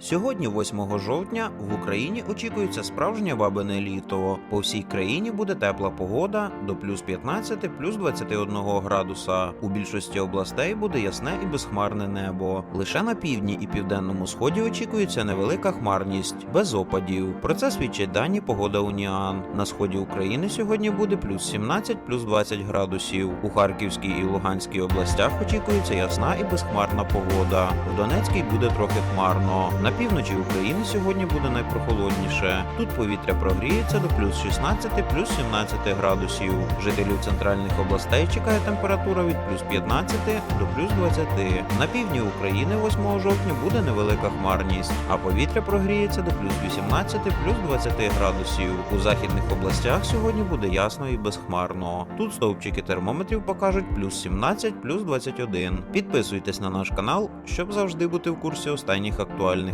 Сьогодні, 8 жовтня, в Україні очікується справжнє бабине літо. По всій країні буде тепла погода до плюс 15, плюс 21 градуса. У більшості областей буде ясне і безхмарне небо. Лише на півдні і південному сході очікується невелика хмарність, без опадів. Про це свідчать дані погода Уніан. На сході України сьогодні буде плюс 17, плюс 20 градусів. У Харківській і Луганській областях очікується ясна і безхмарна погода. В Донецькій буде трохи хмарно. На півночі України сьогодні буде найпрохолодніше. Тут повітря прогріється до плюс 16, плюс 17 градусів. Жителів центральних областей чекає температура від плюс 15 до плюс 20. На півдні України 8 жовтня буде невелика хмарність, а повітря прогріється до плюс 18, плюс 20 градусів. У західних областях сьогодні буде ясно і безхмарно. Тут стовпчики термометрів покажуть плюс 17, плюс 21. Підписуйтесь на наш канал, щоб завжди бути в курсі останніх актуальних